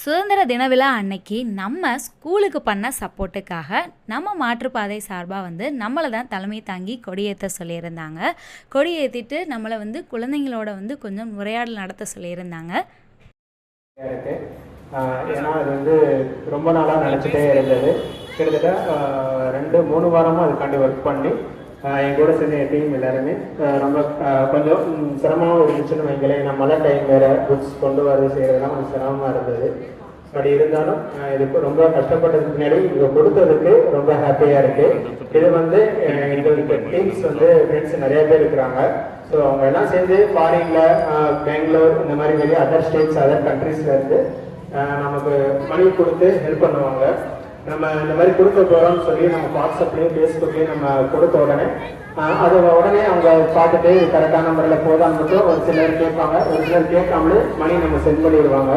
சுதந்திர தின விழா அன்னைக்கு நம்ம ஸ்கூலுக்கு பண்ண சப்போர்ட்டுக்காக நம்ம மாற்றுப்பாதை சார்பாக வந்து நம்மளை தான் தலைமை தாங்கி கொடியேற்ற சொல்லியிருந்தாங்க. கொடியேற்றிட்டு நம்மளை வந்து குழந்தைங்களோட வந்து கொஞ்சம் உரையாடல் நடத்த சொல்லியிருந்தாங்க. ஏன்னா அது வந்து ரொம்ப நாளாக நினச்சிட்டே இருந்தது. கிட்டத்தட்ட ரெண்டு மூணு வாரமாக அதுக்காண்டி ஒர்க் பண்ணி என் கூட சேர்ந்த என் டீம் எல்லாருமே ரொம்ப கொஞ்சம் சிரமமாக இருந்துச்சுன்னு வைங்களேன். நான் மழை டைம் வேற புக்ஸ் கொண்டு வரது செய்யறதுலாம் கொஞ்சம் சிரமமாக இருந்தது. பட் இருந்தாலும் இதுக்கு ரொம்ப கஷ்டப்பட்டதுக்கு முன்னாடி இதை கொடுத்ததுக்கு ரொம்ப ஹாப்பியாக இருக்கு. இது வந்து எங்களுக்கு டீம்ஸ் வந்து ஃப்ரெண்ட்ஸ் நிறைய பேர் இருக்கிறாங்க. ஸோ அவங்க எல்லாம் சேர்ந்து ஃபாரின்ல பெங்களூர் இந்த மாதிரி வெளியே அதர் ஸ்டேட்ஸ் அதர் கண்ட்ரீஸ்ல இருந்து நமக்கு மணி கொடுத்து ஹெல்ப் பண்ணுவாங்க. நம்ம இந்த மாதிரி கொடுக்க போகிறோம்னு சொல்லி நம்ம வாட்ஸ்அப்லேயும் ஃபேஸ்புக்லேயும் நம்ம கொடுத்த உடனே அதை உடனே அவங்க பார்த்துட்டு கரெக்டான முறையில் போதான்னு மட்டும் ஒரு சிலர் கேட்பாங்க. ஒரு சிலர் கேட்காமலே மணி நம்ம சென்ட் பண்ணிடுவாங்க.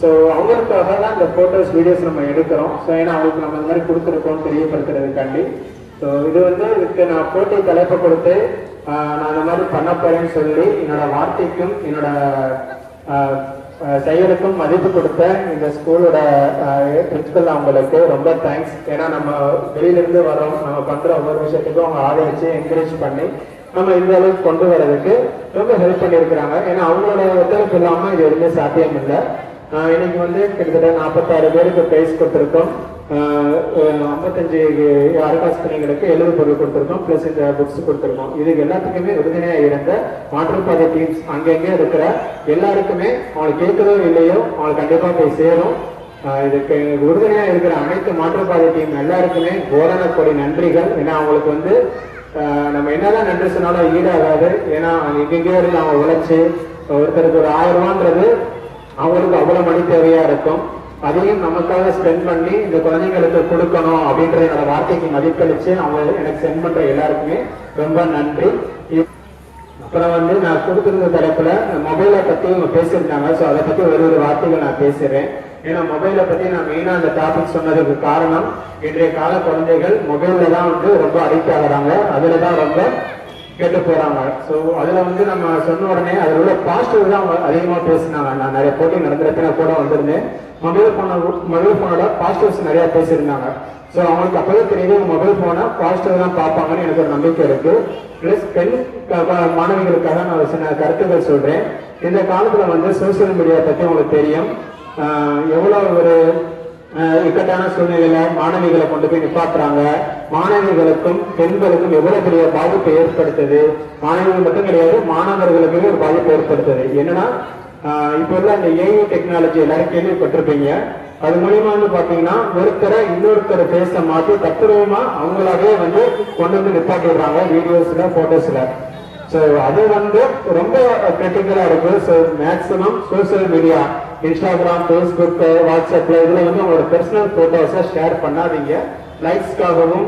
ஸோ அவங்களுக்காக தான் இந்த ஃபோட்டோஸ் வீடியோஸ் நம்ம எடுக்கிறோம். ஸோ ஏன்னா அவங்களுக்கு நம்ம இந்த மாதிரி கொடுத்துருக்கோம் தெரியப்படுத்துறதுக்காண்டி. ஸோ இது வந்து இதுக்கு நான் போட்டி தலைப்பை கொடுத்து நான் இந்த மாதிரி பண்ண போறேன்னு சொல்லி என்னோட வார்த்தைக்கும் என்னோட செயலுக்கும் மதிப்பு கொடுத்த இந்த ஸ்கூலோட பிரின்சிபல் அவங்களுக்கு ரொம்ப தேங்க்ஸ் ஏன்னா நம்ம வெளியில இருந்து வரோம் நம்ம பண்ற ஒவ்வொரு விஷயத்துக்கும் அவங்க ஆதரிச்சு என்கரேஜ் பண்ணி நம்ம இந்த அளவுக்கு கொண்டு வர்றதுக்கு ரொம்ப ஹெல்ப் பண்ணியிருக்கிறாங்க. ஏன்னா அவங்களோட ஒத்துழைப்பு இல்லாம இது எதுவுமே சாத்தியம் இல்லை ஆஹ் இன்னைக்கு வந்து கிட்டத்தட்ட நாற்பத்தாறு பேருக்கு பிரைஸ் கொடுத்துருக்கோம். ஐம்பத்தஞ்சு அரசாஸ்திரிகளுக்கு எழுது பொருள் கொடுத்துருக்கோம் பிளஸ் இந்த புக்ஸ் கொடுத்துருக்கோம். இது எல்லாத்துக்குமே உறுதுணையாக இருந்த மாற்றுப்பாதை டீம்ஸ் அங்கங்கே இருக்கிற எல்லாருக்குமே அவங்களுக்கு கேட்குதோ இல்லையோ அவங்களுக்கு கண்டிப்பாக போய் சேரும். இதுக்கு உறுதுணையாக இருக்கிற அனைத்து மாற்றுப்பாதை டீம் எல்லாருக்குமே கோரண நன்றிகள். ஏன்னா அவங்களுக்கு வந்து நம்ம என்னதான் நன்றி சொன்னாலும் ஈடாகாது. ஏன்னா எங்கெங்கேயோ இருந்து அவங்க உழைச்சி ஒருத்தருக்கு ஒரு ஆயிரம் ரூபான்றது அவங்களுக்கு அவ்வளோ மணி தேவையாக இருக்கும். அதையும் நமக்காக ஸ்பெண்ட் பண்ணி இந்த குழந்தைங்களுக்கு கொடுக்கணும் அப்படின்ற என்னோட வார்த்தைக்கு மதிப்பளிச்சு அவங்க எனக்கு சென்ட் பண்ற எல்லாருக்குமே ரொம்ப நன்றி. அப்புறம் வந்து நான் கொடுத்துருந்த தலைப்புல மொபைலை பத்தி இவங்க பேசியிருந்தாங்க ஸோ அதை பத்தி ஒரு ஒரு வார்த்தைகள் நான் பேசுறேன். ஏன்னா மொபைலை பத்தி நான் மெயினா அந்த டாபிக் சொன்னதுக்கு காரணம் இன்றைய கால குழந்தைகள் மொபைல்ல தான் வந்து ரொம்ப அடிக்ட் ஆகுறாங்க. அதுல தான் ரொம்ப கேட்டு போறாங்க. ஸோ அதுல வந்து நம்ம சொன்ன உடனே அதில் உள்ள பாசிட்டிவ் தான் அவங்க பேசினாங்க. நான் நிறைய போட்டி நடந்துறப்ப கூட வந்திருந்தேன். மொபைல் போன மொபைல் போனோட பாசிட்டிவ்ஸ் நிறைய பேசியிருந்தாங்க. ஸோ அவங்களுக்கு அப்பவே தெரியுது மொபைல் போனை பாசிட்டிவ் தான் பார்ப்பாங்கன்னு எனக்கு ஒரு நம்பிக்கை இருக்கு. பிளஸ் பெண் மாணவிகளுக்காக நான் ஒரு சில கருத்துக்கள் சொல்றேன். இந்த காலத்துல வந்து சோசியல் மீடியா பத்தி உங்களுக்கு தெரியும். எவ்வளோ எவ்வளவு ஒரு இக்கட்டான சூழ்நிலையில மாணவிகளை கொண்டு போய் நிப்பாட்டுறாங்க. மாணவிகளுக்கும் பெண்களுக்கும் எவ்வளவு பெரிய பாதிப்பை ஏற்படுத்துது? மாணவிகள் மட்டும் கிடையாது மாணவர்களுக்குமே ஒரு பாதிப்பை ஏற்படுத்துது. என்னன்னா இப்ப உள்ள அந்த ஏஐ டெக்னாலஜி எல்லாரும் கேள்விப்பட்டிருப்பீங்க. அது மூலியமா வந்து பாத்தீங்கன்னா ஒருத்தரை இன்னொருத்தர் பேச மாத்தி தத்துரூபமா அவங்களாவே வந்து கொண்டு வந்து நிப்பாட்டிடுறாங்க வீடியோஸ்ல போட்டோஸ்ல ஸோ அது வந்து ரொம்ப கிரிட்டிக்கலாக இருக்கு. So maximum social media Instagram Facebook வாட்ஸ்அப்பில் இதில் வந்து உங்களோட பர்சனல் ஃபோட்டோஸை ஷேர் பண்ணாதீங்க. லைக்ஸ்க்காகவும்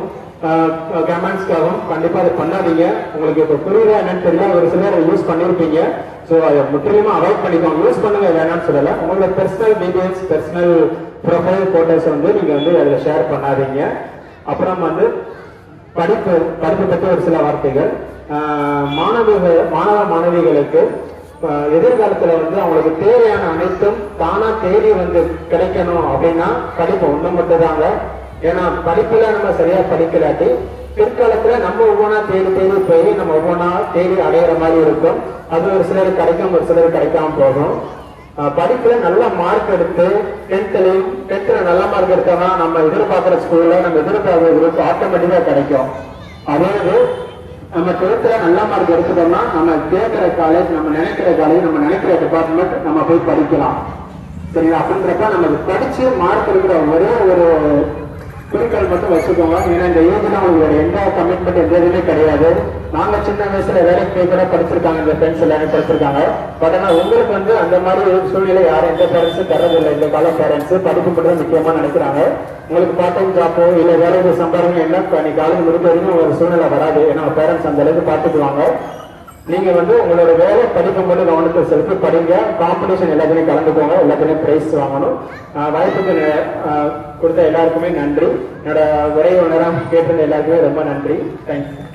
கமெண்ட்ஸ்க்காகவும் கண்டிப்பாக அதை பண்ணாதீங்க. உங்களுக்கு இப்போ புரியுதா என்னன்னு தெரியல. ஒரு சிலர் யூஸ் பண்ணியிருப்பீங்க ஸோ அதை முற்றிலுமா அவாய்ட் பண்ணிக்கோங்க. யூஸ் பண்ணுங்க வேணாம்னு சொல்லலை. உங்களோட personal details personal profile photos வந்து நீங்கள் வந்து அதில் ஷேர் பண்ணாதீங்க. அப்புறம் வந்து படிப்பு படிப்பு பற்றி ஒரு சில வார்த்தைகள். மாணவிகள் மாணவ மாணவிகளுக்கு எதிர்காலத்துல வந்து அவங்களுக்கு தேவையான அனைத்தும் தானா தேடி வந்து கிடைக்கணும் அப்படின்னா படிப்பு ஒண்ணு மட்டும்தாங்க. ஏன்னா படிப்புல நம்ம சரியா படிக்கலாட்டி பிற்காலத்துல நம்ம ஒவ்வொன்றா தேடி தேடி போய் நம்ம ஒவ்வொன்றா தேடி அடையிற மாதிரி இருக்கும். அது ஒரு சிலருக்கு கிடைக்கும் ஒரு சிலருக்கு கிடைக்காம போகும். படிப்புல நல்ல மார்க் எடுத்து டென்த்லயும் டென்த்ல நல்ல மார்க் எடுத்தோம்னா நம்ம எதிர்பார்க்கிற ஸ்கூல்ல நம்ம எதிர்பார்க்கிற குரூப் ஆட்டோமேட்டிக்கா கிடைக்கும். அதாவது நம்ம டுவெல்த்ல நல்ல மார்க் எடுத்துட்டோம்னா நம்ம கேட்கிற காலேஜ் நம்ம நினைக்கிற காலேஜ் நம்ம நினைக்கிற டிபார்ட்மெண்ட் நம்ம போய் படிக்கலாம். சரிங்களா? அப்படின்றப்ப நம்ம படிச்சு மார்க் எடுக்கிற ஒரே ஒரு குழுக்கள் மட்டும் வச்சுக்கோங்க. ஏன்னா இந்த ஏஜ்னா உங்களுக்கு எந்த கமிட்மெண்ட் எந்த இதுவுமே கிடையாது. நாங்க சின்ன வயசுல வேலைக்கு போய் கூட படிச்சிருக்காங்க இந்த ஃப்ரெண்ட்ஸ் எல்லாரும் படிச்சிருக்காங்க. பட் ஆனா உங்களுக்கு வந்து அந்த மாதிரி ஒரு சூழ்நிலை யாரும் எந்த பேரண்ட்ஸும் தரதில்லை இந்த கால பேரண்ட்ஸ் படிப்பு மட்டும் முக்கியமா நினைக்கிறாங்க. உங்களுக்கு பார்ட் டைம் ஜாப்போ இல்ல வேலைக்கு சம்பாதனை என்ன நீ காலேஜ் முடிக்க வரைக்கும் ஒரு சூழ்நிலை வராது. ஏன்னா பேரண்ட்ஸ் அந்த அளவுக்கு பார்த்துக்குவாங்க. நீங்க வந்து உங்களோட வேலை படிப்பு மட்டும் கவனத்தை செலுத்தி படிங்க. காம்படிஷன் எல்லாத்தையும் கலந்துக்கோங்க. எல்லாத்துலையும் பிரைஸ் வாங்கணும். ஆஹ் வாய்ப்புக்கு ஆஹ் கொடுத்த எல்லாருக்குமே நன்றி. என்னோட உரை உணரம் கேட்டது எல்லாருக்குமே ரொம்ப நன்றி. தேங்க்ஸ்